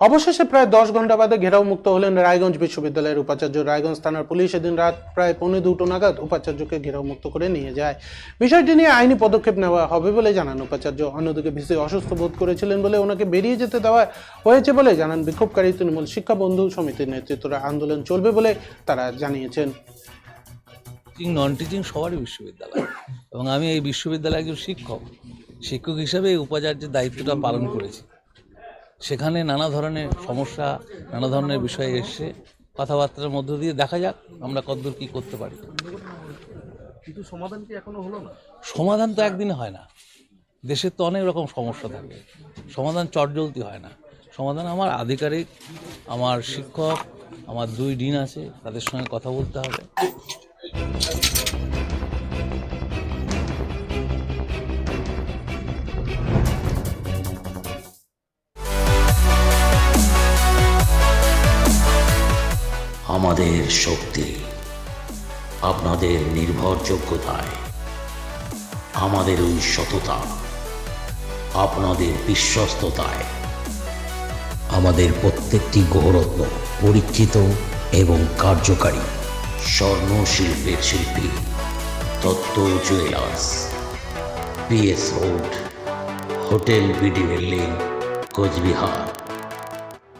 অবশেষে প্রায় দশ ঘণ্টা বাদে ঘেরাও মুক্ত হলেন রায়গঞ্জ বিশ্ববিদ্যালয়ের উপাচার্য। রায়গঞ্জ থানার পুলিশ এদিন রাত প্রায় পৌনে দুটো নাগাদ উপাচার্যকে ঘেরাও মুক্ত করে নিয়ে যায়। বিষয়টি নিয়ে আইনি পদক্ষেপ নেওয়া হবে বলে জানান উপাচার্য। অন্যদিকে ভিসি অসুস্থ বোধ করেছিলেন বলে ওনাকে বেরিয়ে যেতে দেওয়া হয়েছে বলে জানান বিক্ষোভকারী তৃণমূল শিক্ষা বন্ধু সমিতির নেতৃত্বরা। আন্দোলন চলবে বলে তারা জানিয়েছেন। টিচিং নন টিচিং সবারই বিশ্ববিদ্যালয়। এবং আমি এই বিশ্ববিদ্যালয়ের একজন শিক্ষক। শিক্ষক হিসাবে এই উপাচার্যের দায়িত্বটা পালন করেছি। সেখানে নানা ধরনের সমস্যা নানা ধরনের বিষয় এসছে কথাবার্তার মধ্য দিয়ে দেখা যাক আমরা কতদূর কী করতে পারি। কিন্তু সমাধান কি এখনও হলো না? সমাধান তো একদিনে হয় না। দেশের তো অনেক রকম সমস্যা থাকে। সমাধান চটজলতি হয় না। সমাধান আমার আধিকারিক আমার শিক্ষক আমার দুই ডিন আছে তাদের সঙ্গে কথা বলতে হবে। আমাদের শক্তি, আপনাদের নির্ভরযোগ্যতায়, আমাদের ওই সততা, আপনাদের বিশ্বস্ততায়, আমাদের প্রত্যেকটি গৌরত্ন পরীক্ষিত এবং কার্যকারী স্বর্ণ শিল্পের শিল্পী তত্ত্ব jewellers PS road, hotel BD Coochbehar.